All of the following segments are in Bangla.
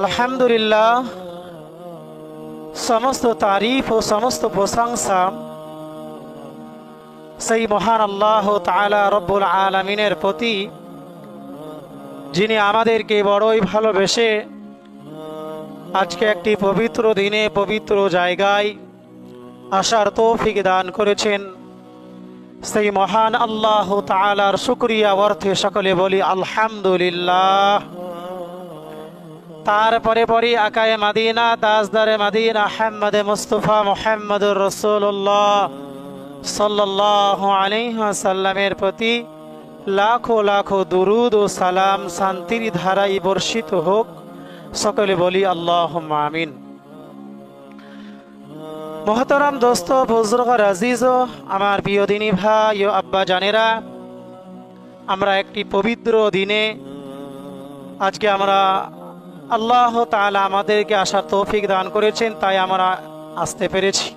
আলহামদুলিল্লাহ, সমস্ত তারিফ ও সমস্ত প্রশংসা সেই মহান আল্লাহ তালা রব্বুল আলমিনের প্রতি, যিনি আমাদেরকে বড়ই ভালোবেসে আজকে একটি পবিত্র দিনে পবিত্র জায়গায় আসার তৌফিক দান করেছেন। সেই মহান আল্লাহ তালার শুক্রিয়া অর্থে সকলে বলি আলহামদুলিল্লাহ। তারপরে পরে আকায় মাদিনা, তাজদারে মাদিনা আহমদ মুস্তফা মোহাম্মদুর রসুল্লাহ সাল্লাহ আলহাসাল্লামের প্রতি লাখো লাখো দুরুদ ও সালাম শান্তির ধারাই বর্ষিত হোক। সকলে বলি আল্লাহ আমিন। মহতরাম দোস্ত বুজুর্গর আজিজ ও আমার প্রিয় দিনী ভাই ও আব্বা জানেরা, আমরা একটি পবিত্র দিনে আজকে আমরা আল্লাহ তালা আমাদেরকে আসার তৌফিক দান করেছেন, তাই আমরা আসতে পেরেছি।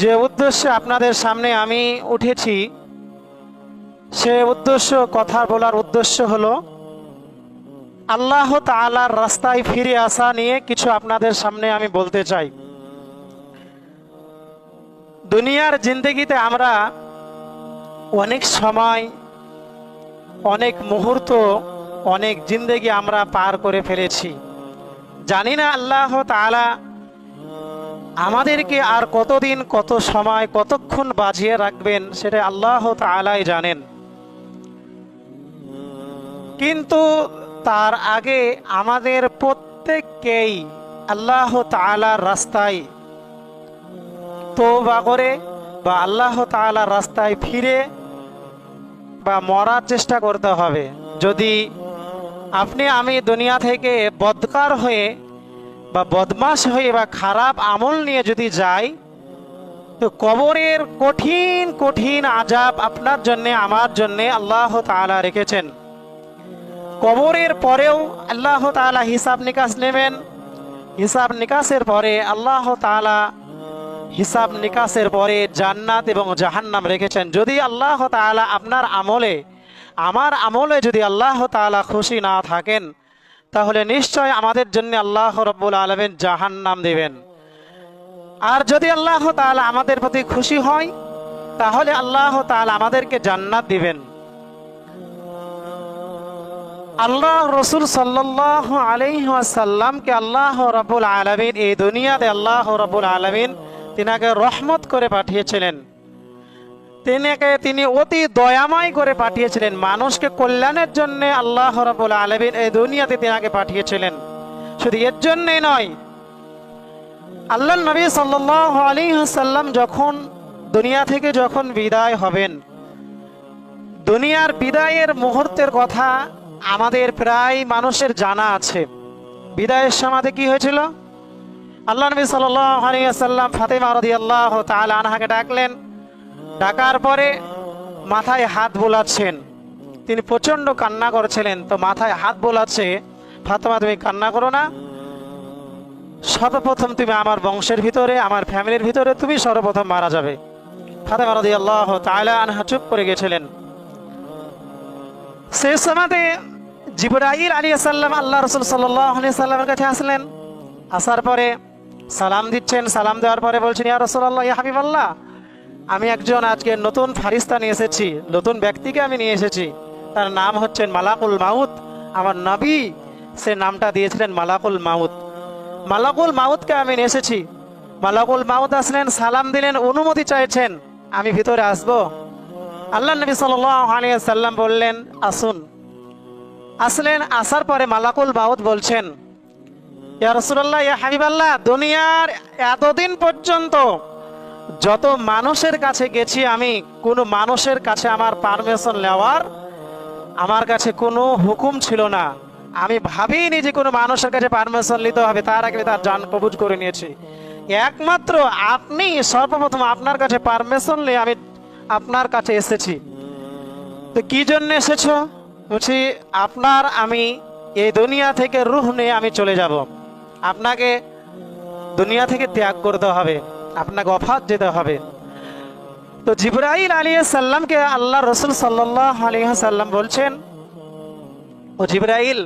যে উদ্দেশ্যে আপনাদের সামনে আমি উঠেছি, সে উদ্দেশ্য, কথা বলার উদ্দেশ্য হলো, আল্লাহ তাআলার রাস্তায় ফিরে আসা নিয়ে কিছু আপনাদের সামনে আমি বলতে চাই। দুনিয়ার জিন্দগিতে আমরা অনেক সময় অনেক মুহূর্ত, অনেক জিন্দগি আমরা পার করে ফেলেছি। জানি না আল্লাহ তাআলা আমাদেরকে আর কতদিন, কত সময়, কতক্ষণ বাজিয়ে রাখবেন, সেটা আল্লাহ তাআলাই জানেন। কিন্তু তার আগে আমাদের প্রত্যেককেই আল্লাহ তাআলার রাস্তায় তৌবা করে বা আল্লাহ তাআলার রাস্তায় ফিরে বা মরার চেষ্টা করতে হবে। যদি আপনি, আমি দুনিয়া থেকে বদকার হয়ে বা বদমাস হয়ে বা খারাপ আমল নিয়ে যদি যাই, তো কবরের কঠিন কঠিন আজাব আপনার জন্যে, আমার জন্যে আল্লাহ তাআলা রেখেছেন। কবরের পরেও আল্লাহ তাআলা হিসাব নিকাশ নেবেন। হিসাব নিকাশের পরে আল্লাহ তাআলা হিসাব নিকাশের পরে জান্নাত এবং জাহান্নাম রেখেছেন। যদি আল্লাহ তাআলা আপনার আমলে, আমার আমলে যদি আল্লাহ তাআলা খুশি না থাকেন, তাহলে নিশ্চয় আমাদের জন্য আল্লাহ রব্বুল আলমেন জাহান্নাম দেবেন। আর যদি আল্লাহ তালা আমাদের প্রতি খুশি হয়, তাহলে আল্লাহ তাআলা আমাদেরকে জান্নাত দিবেন। আল্লাহ রসুল সাল্লাহ আলহাসাল্লামকে আল্লাহ রবুল আলমিন এই দুনিয়াতে আল্লাহ রবুল আলমিন তিনাকে রহমত করে পাঠিয়েছিলেন। তিনাকে তিনি অতি দয়াময় করে পাঠিয়েছিলেন। মানুষকে কল্যাণের জন্য আল্লাহ রবুল আলমিন এই দুনিয়াতে তিনাকে পাঠিয়েছিলেন। শুধু এর জন্যই নয় আল্লাহ নবী সাল্লাহ আলহাসাল্লাম যখন দুনিয়া থেকে যখন বিদায় হবেন, দুনিয়ার বিদায়ের মুহূর্তের কথা আমাদের প্রায় মানুষের জানা আছে। বিদায়ের সমাধি কি হয়েছিল? আল্লাহ নবী সাল্লাম ফাতেমা রদি আল্লাহ তাহলে আনহাকে ডাকলেন। ডাকার পরে মাথায় হাত বোলাচ্ছেন। তিনি প্রচণ্ড কান্না করছিলেন। তো মাথায় হাত বোলাচ্ছে, ফাতেমা তুমি কান্না করো না। সর্বপ্রথম তুমি আমার বংশের ভিতরে, আমার ফ্যামিলির ভিতরে তুমি সর্বপ্রথম মারা যাবে। ফাতেমা রদি আল্লাহ তাহলে আনহা চুপ করে গেছিলেন। সেই সময়তে জিবরাইল আলী আসাল্লাম আল্লাহ রসুল সাল্লামের কাছে আসলেন। আসার পরে সালাম দিচ্ছেন, সালাম দেওয়ার পরে বলছেন, ইয়া রসুল্লাহ ইয়া হাবিব আল্লাহ আমি একজন আজকে নতুন ফারিস্তা নিয়ে এসেছি, নতুন ব্যক্তিকে আমি নিয়ে এসেছি। তার নাম হচ্ছেন মালাকুল মাউত। আমার নবী সে নামটা দিয়েছিলেন মালাকুল মাউত। মালাকুল মাউতকে আমি নিয়ে এসেছি। মালাকুল মাউত আসলেন, সালাম দিলেন, অনুমতি চাইছেন, আমি ভিতরে আসব। আল্লাহ নবী সাল্লাম বললেন, আসুন। আসলেন, আসার পরে মালাকুল বাউদ বলছেন ইয়া রসুল্লাহ ইয়া দুনিয়ার এতদিন পর্যন্ত যত মানুষের কাছে গেছি আমি, কোনো মানুষের কাছে আমার পারমিশন নেওয়ার আমার কাছে কোনো হুকুম ছিল না। আমি ভাবিনি যে কোনো মানুষের কাছে পারমিশন নিতে হবে, তার আগে তার যান কবুজ করে নিয়েছি। একমাত্র আপনি সর্বপ্রথম আপনার কাছে পারমিশন নিয়ে আমি আপনার কাছে এসেছি। তো কি জন্য এসেছ? বলছি, আপনার আমি এই দুনিয়া থেকে রুহ নিয়ে আমি চলে যাব। আপনাকে দুনিয়া থেকে ত্যাগ করতে হবে, আপনাকে অফাত যেতে হবে। তো জিব্রাইল আলী সাল্লামকে আল্লাহ রসুল সাল্লাহ আলী সাল্লাম বলছেন, ও জিব্রাইল,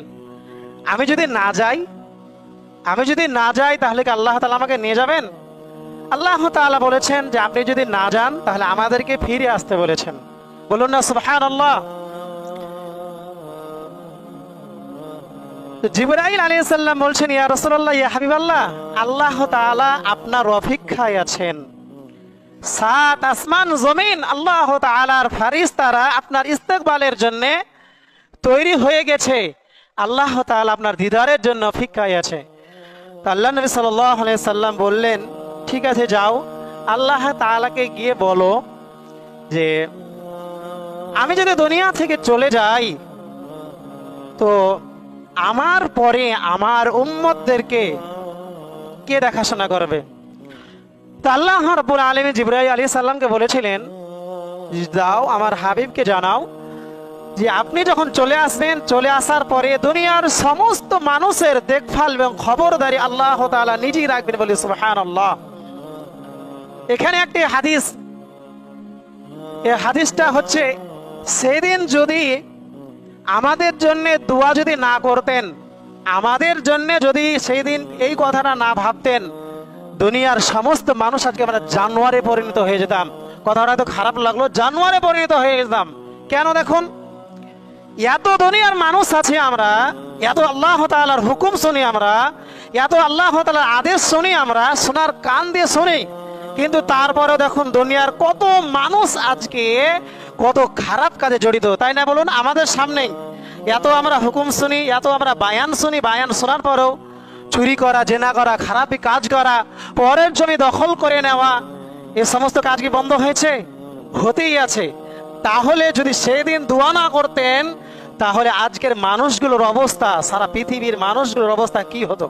আমি যদি না যাই, আমি যদি না যাই তাহলে কি আল্লাহ তালা আমাকে নিয়ে যাবেন? আল্লাহ তাআলা বলেছেন যে, আপনি যদি না যান তাহলে আমাদেরকে ফিরে আসতে বলেছেন। বলুন না সুবহান আল্লাহ জিবরাইল আলী সাল্লাম বলছেন, ইয়া রসুল্লাহ ইয়া হাবিবাল্লাহ, আল্লাহ তাআলা আপনার অপেক্ষায় আছেন। সাত আসমান জমিন আল্লাহ তাআলার ফারিস্তারা আপনার ইস্তেকবালের জন্য তৈরি হয়ে গেছে। আল্লাহ তাআলা আপনার দিদারের জন্য অপেক্ষায় আছে। আল্লাহ নবী সাল্লাহ সাল্লাম বললেন, ঠিক আছে, যাও। আল্লাহ তাআলাকে গিয়ে বলো যে, আমি যদি দুনিয়া থেকে চলে যাই, তো আমার পরে আমার উম্মতদেরকে কে দেখাশোনা করবে? তা আল্লাহ রব্বুল আলমী জিব্রাহিম আলী সাল্লামকে বলেছিলেন দাও আমার হাবিবকে জানাও যে আপনি যখন চলে আসবেন, চলে আসার পরে দুনিয়ার সমস্ত মানুষের দেখভাল এবং খবরদারি আল্লাহ তাআলা নিজেই রাখবেন বলে আল্লাহ এখানে একটি হাদিস এই হাদিসটা হচ্ছে, সেদিন যদি আমাদের জন্যে দোয়া যদি না করতেন, আমাদের জন্যে যদি সেই দিন এই কথাটা না ভাবতেন, দুনিয়ার সমস্ত মানুষ আজকে আমরা জানোয়ারে পরিণত হয়ে যেতাম। কথাটা তো খারাপ লাগল জানোয়ারে পরিণত হয়ে যেতাম। কেন দেখুন? এত দুনিয়ার মানুষ আছে আমরা, এত আল্লাহ তাআলার হুকুম শুনি আমরা, এত আল্লাহ তাআলার আদেশ শুনি আমরা শোনার কান দিয়ে শুনি, কিন্তু তারপরে দেখুন দুনিয়ার কত মানুষ আজকে কত খারাপ কাজে জড়িত, তাই না বলুন? আমাদের সামনেই এত আমরা হুকুম শুনি, এত আমরা বায়ান শুনি, বায়ান শোনার পরেও চুরি করা, জেনা করা খারাপি কাজ করা, পরের জমি দখল করে নেওয়া, এ সমস্ত কাজ কি বন্ধ হয়েছে? হতেই আছে। তাহলে যদি সেদিন দোয়া না করতেন, তাহলে আজকের মানুষগুলোর অবস্থা, সারা পৃথিবীর মানুষগুলোর অবস্থা কি হতো?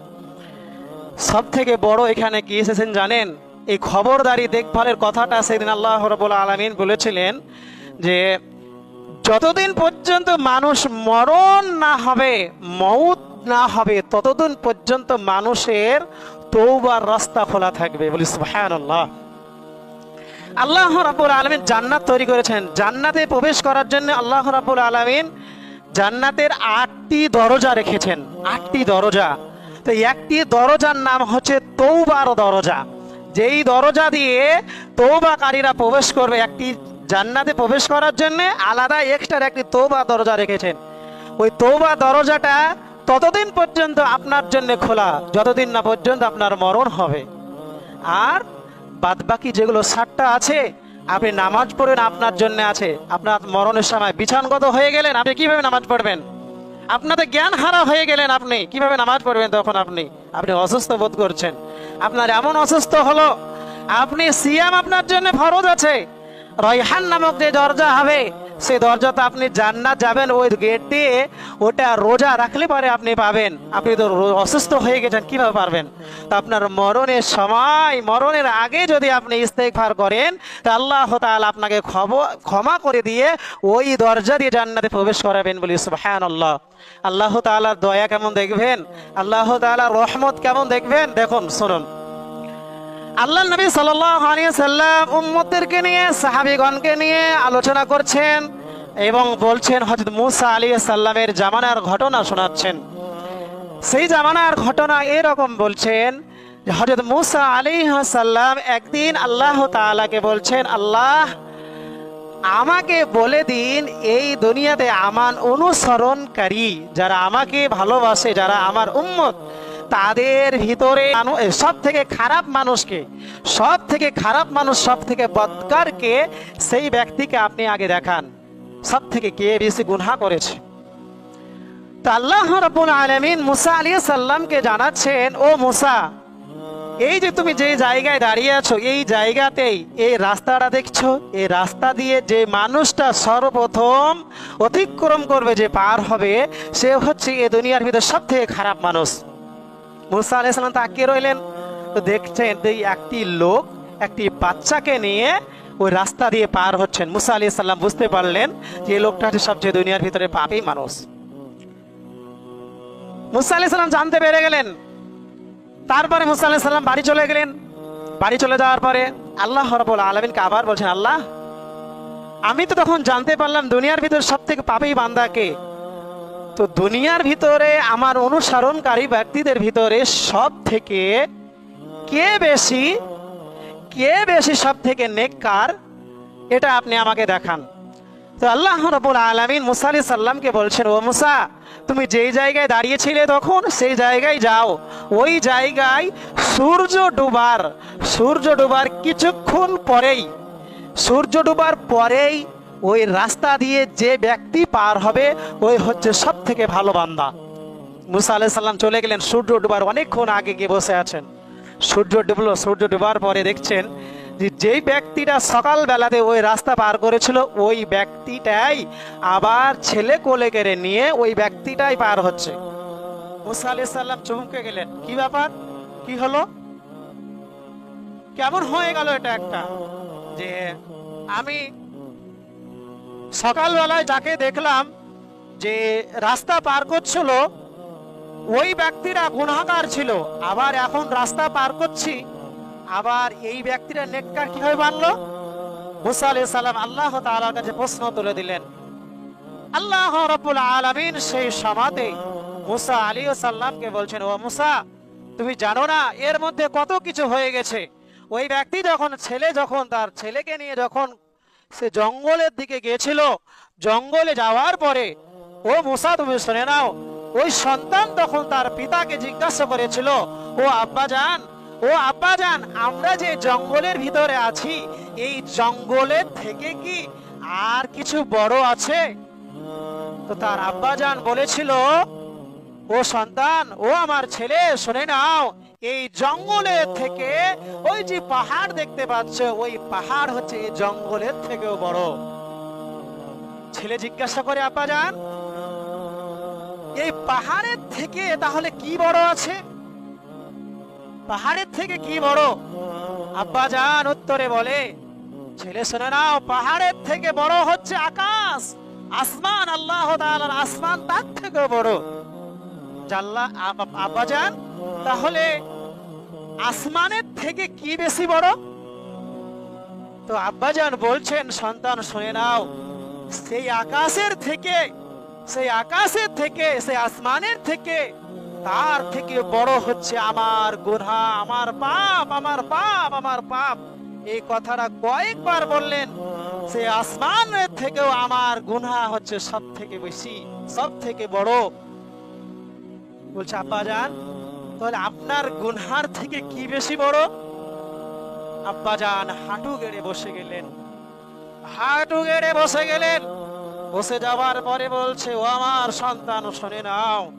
সব থেকে বড় এখানে কি এসেছেন জানেন? এই খবরদারি দেখভালের কথাটা সেদিন আল্লাহ রবুল আলমিন বলেছিলেন যে যতদিন পর্যন্ত মানুষ মরণ না হবে মৌত না হবে, ততদিন পর্যন্ত মানুষের তৌবার রাস্তা খোলা থাকবে। বলি সুবহানাল্লাহ। আল্লাহ রাব্বুল আলামিন জান্নাত তৈরি করেছেন। জান্নাতে প্রবেশ করার জন্য আল্লাহ রাব্বুল আলামিন জান্নাতের আটটি দরজা রেখেছেন। আটটি দরজা। তো একটি দরজার নাম হচ্ছে তৌবার দরজা। যেই দরজা দিয়ে তৌবাকারীরা প্রবেশ করবে, একটি জান্নাতে প্রবেশ করার জন্য আলাদা এক্সট্রা একটি তৌবা দরজা রেখেছেন। ওই তৌবা দরজাটা ততদিন পর্যন্ত আপনার জন্য খোলা, যতদিন না পর্যন্ত আপনার মরণ হবে। আর বাদবাকি যেগুলো ষাটটা আছে, আপনি নামাজ পড়েন আপনার জন্য আছে। আপনার মরণের সময় বিছানগত হয়ে গেলেন, আপনি কীভাবে নামাজ পড়বেন? আপনাদের জ্ঞান হারা হয়ে গেলেন আপনি, কীভাবে নামাজ পড়বেন তখন আপনি? আপনি অসুস্থ বোধ করছেন। আপনার এমন অসুস্থ হলো, আপনি সিয়াম আপনার জন্য ফরজ আছে। রয়হান নামক যে দরজা হবে সেই দরজাতে আপনি জান্নাত যাবেন, ওই গেট দিয়ে ওটা রোজা রাখলে পরে আপনি পাবেন। আপনি তো অসুস্থ হয়ে গেছেন, কীভাবে পারবেন? তো আপনার মরণের সময়, মরণের আগে যদি আপনি ইস্তেগফার করেন, তা আল্লাহ তাআলা আপনাকে ক্ষমা করে দিয়ে ওই দরজা দিয়ে জান্নাতে প্রবেশ করাবেন বলি, সুবহানাল্লাহ। আল্লাহ আল্লাহ তাআলার দয়া কেমন দেখবেন? আল্লাহ তাআলার রহমত কেমন দেখবেন? দেখুন, শুনুন। আল্লাহ নবী সাল্লাম উম্মতদেরকে নিয়ে, সাহাবিগণকে নিয়ে আলোচনা করছেন এবং বলছেন হজরত মুসা আলী সাল্লামের জামানার ঘটনা শোনাচ্ছেন। সেই জামানার ঘটনা এরকম বলছেন হজরত মুসা আলী সাল্লাম একদিন আল্লাহ তাআলাকে বলছেন, আল্লাহ, আমাকে বলে দিন এই দুনিয়াতে আমার অনুসরণকারী যারা আমাকে ভালোবাসে, যারা আমার উম্মত তাদের ভিতরে সব থেকে খারাপ মানুষকে সব থেকে খারাপ মানুষ সব থেকে বদকারকে সেই ব্যক্তিকে আপনি আগে দেখান। সব থেকে কে বেশি গুনহা করেছে। তা আল্লাহ রাব্বুল আলামিন মুসা আলাইহিস সাল্লামকে জানাচ্ছেন, ও মুসা, এই যে তুমি যে জায়গায় দাঁড়িয়ে আছো, এই জায়গাতেই, এই রাস্তাটা দেখছ, এই রাস্তা দিয়ে যে মানুষটা সর্বপ্রথম অতিক্রম করবে, যে পার হবে, সে হচ্ছে এ দুনিয়ার ভিতর সব থেকে খারাপ মানুষ। মুসা আলাইসাল্লাম তাকিয়ে রইলেন। তো দেখছেন এই একটি লোক একটি বাচ্চাকে নিয়ে ওই রাস্তা দিয়ে পার হচ্ছেন। মুসা আলি সাল্লাম বুঝতে পারলেন যে এই লোকটা হচ্ছে সবচেয়ে দুনিয়ার ভিতরে পাপই মানুষ। মুসা আলি সাল্লাম জানতে পেরে গেলেন। তারপরে মুসা আলাহ সাল্লাম বাড়ি চলে গেলেন। বাড়ি চলে যাওয়ার পরে আল্লাহ রবুল আলমিনকে আবার বলছেন, আল্লাহ, আমি তো তখন জানতে পারলাম দুনিয়ার ভিতরে সব থেকে পাপেই বান্দাকে তো দুনিয়ার ভিতরে আমার অনুসরণকারী ব্যক্তিদের ভিতরে সব থেকে কে বেশি কে বেশি সব থেকে নেককার, এটা আপনি আমাকে দেখান। তো আল্লাহ রবুল আলমিন মুসা সাল্লামকে বলছেন, ও মুসা, তুমি যেই জায়গায় দাঁড়িয়েছিলে তখন, সেই জায়গায় যাও। ওই জায়গায় সূর্য ডুবার সূর্য ডুবার কিছুক্ষণ পরেই, সূর্য ডুবার পরেই ওই রাস্তা দিয়ে যে ব্যক্তি পার হবে, ওই হচ্ছে সব থেকে ভালো বান্দা। মুসা আলাহ সাল্লাম চলে গেলেন সূর্য ডুবার অনেকক্ষণ আগে গিয়ে বসে আছেন। সূর্য ডুবলো, সূর্য ডুবার পরে দেখছেন যে যেই ব্যক্তিটা সকালবেলাতে ওই রাস্তা পার করেছিল, ওই ব্যক্তিটাই আবার ছেলে কোলে কেড়ে নিয়ে ওই ব্যক্তিটাই পার হচ্ছে। মুসা আলাহ সাল্লাম চমকে গেলেন। কি ব্যাপার? কি হলো? কেমন হয়ে গেল এটা একটা? যে আমি সকালবেলায় যাকে দেখলাম যে রাস্তা পার করছিল, ওই ব্যক্তিরা গুণাগার ছিল। আবার এখন রাস্তা পার করছি, আবার এই ব্যক্তিরা নেককার কীভাবে মানলো মুসা আলাইহিস সালাম আল্লাহ তাআলার কাছে প্রশ্ন তুলে দিলেন, আল্লাহ রাব্বুল আলামিন সেই সমাতে মুসা আলাইহিস সালামকে বলছেন, ও মুসা, তুমি জানো না, এর মধ্যে কত কিছু হয়ে গেছে? ওই ব্যক্তি যখন ছেলে, যখন তার ছেলেকে নিয়ে যখন সে জঙ্গলের দিকে গিয়েছিল। জঙ্গলে যাওয়ার পরে, ও মুসা, তুমি শুনে নাও, ওই সন্তান তখন তার পিতাকে জিজ্ঞাসা করেছিল, ও আব্বা যান ও আব্বা যান আমরা যে জঙ্গলের ভিতরে আছি, এই জঙ্গলের থেকে কি আর কিছু বড় আছে? তো তার আব্বা যান বলেছিল, ও সন্তান, ও আমার ছেলে, শুনে নাও এই জঙ্গলের থেকে ওই যে পাহাড় দেখতে পাচ্ছ, ওই পাহাড় হচ্ছে এই জঙ্গলের থেকেও বড়। ছেলে জিজ্ঞাসা করে আব্বা যান এই পাহাড়ের থেকে তাহলে কি বড় আছে? পাহাড়ের থেকে কি বড়? আব্বা যান উত্তরে বলে, ছেলে শুনে নাও পাহাড়ের থেকে বড় হচ্ছে আকাশ। আসমান, আল্লাহ আসমান তার থেকেও বড়। জাল্লা আব্বা যান তাহলে আসমানের থেকে কি বেশি বড়? তো আব্বাজান বলছেন, সন্তান, শুনে নাও, সেই আকাশের থেকে, সেই আকাশের থেকে, সেই আসমানের থেকে, তার থেকে বড় হচ্ছে আমার গুনহা আমার পাপ আমার পাপ আমার পাপ। এই কথাটা কয়েকবার বললেন সে আসমানের থেকেও আমার গুনা হচ্ছে সব থেকে বেশি সব থেকে বড়। বলছে আব্বা যান তাহলে আপনার গুনহার থেকে কি বেশি বড়? আব্বা যান হাঁটু গেড়ে বসে গেলেন। হাঁটু গেড়ে বসে গেলেন। বসে যাওয়ার পরে বলছে, ও আমার সন্তান, শোনে নাও।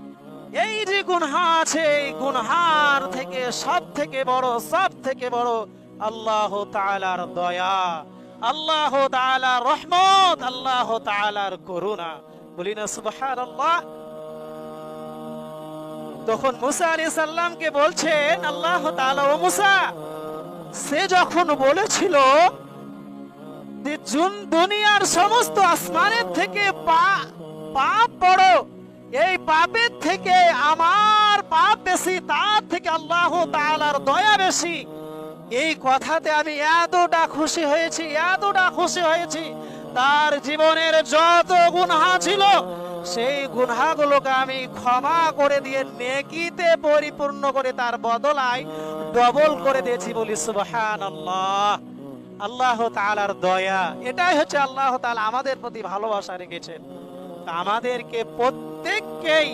এই যে গুনহা আছে, এই গুনহার থেকে সব থেকে বড় সব থেকে বড় আল্লাহ তাআলার দয়া। আল্লাহ তাআলার রহমত, আল্লাহ তাআলার করুণা। বলি না, সুবহানাল্লাহ। তখন মুসা আলী সাল্লামকে বলছেন, আল্লাহ ও মুসা, সে যখন বলেছিল দুনিয়ার সমস্ত আসমানের থেকে পাপ বড় এই পাপের থেকে আমার পাপ বেশি, তার থেকে আল্লাহ তাআলার দয়া বেশি, এই কথাতে আমি এতটা খুশি হয়েছি, এতটা খুশি হয়েছি, তার জীবনের যত গুনহা ছিল সেই গুনহাগুলোকে আমি ক্ষমা করে দিয়ে নেকিতে পরিপূর্ণ করে তার বদলায় ডবল করে দিয়েছি বলি সুবহান আল্লাহ আল্লাহ তাআলার দয়া। এটাই হচ্ছে আল্লাহ তাআলা আমাদের প্রতি ভালোবাসা রেখেছেন। আমাদেরকে প্রত্যেককেই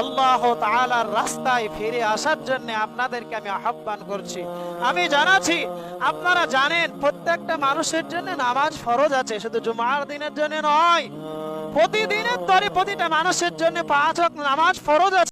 আল্লাহ তাআলার রাস্তায় ফিরে আসার জন্য আপনাদেরকে আমি আহ্বান করছি। আমি জানাচ্ছি, আপনারা জানেন প্রত্যেকটা মানুষের জন্য নামাজ ফরজ আছে, শুধু জুমার দিনের জন্য নয়। প্রতিদিনের তরে প্রতিটা মানুষের জন্য পাঁচ নামাজ ফরজ আছে।